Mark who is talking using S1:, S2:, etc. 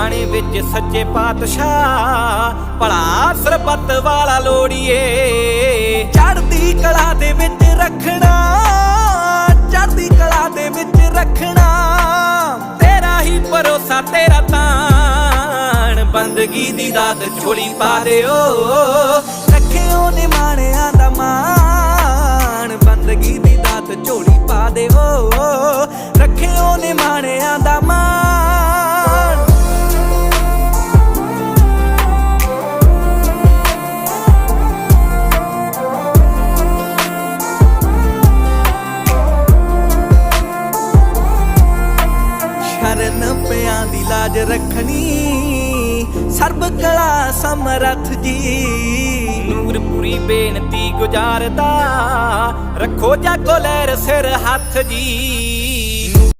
S1: ਖਾਣੇ ਵਿੱਚ ਸੱਚੇ ਪਾਤਸ਼ਾਹ ਭਲਾ ਸਰਬੱਤ ਵਾਲਾ ਲੋੜੀਏ। ਚੜ੍ਹਦੀ ਕਲਾ ਦੇ ਵਿੱਚ ਰੱਖਣਾ ਚੜਦੀ ਕਲਾ ਦੇ ਵਿੱਚ ਰੱਖਣਾ। ਤੇਰਾ ਹੀ ਭਰੋਸਾ, ਤੇਰਾ ਤਾਣ। ਬੰਦਗੀ ਦੀ ਦਾਤ ਝੋਲੀ ਪਾ ਦਿਓ। ਰੱਖਿਓ ਨੇ ਮਾਣਿਆਂ ਦਾ ਮਾਣ। ਬੰਦਗੀ ਦੀ ਦਾਤ ਝੋਲੀ ਪਾ ਦਿਓ। ਰੱਖਿਓ ਨੇ ਸ਼ਰਨ ਦੀ ਲਾਜ ਰੱਖਣੀ। ਸਰਬ ਕਲਾ ਸਮਰੱਥ ਜੀ। ਨੂਰਪੁਰੀ ਬੇਨਤੀ ਗੁਜ਼ਾਰਦਾ, ਰੱਖੋ ਜਾਗੋ ਲਹਿਰ ਸਿਰ ਹੱਥ ਜੀ।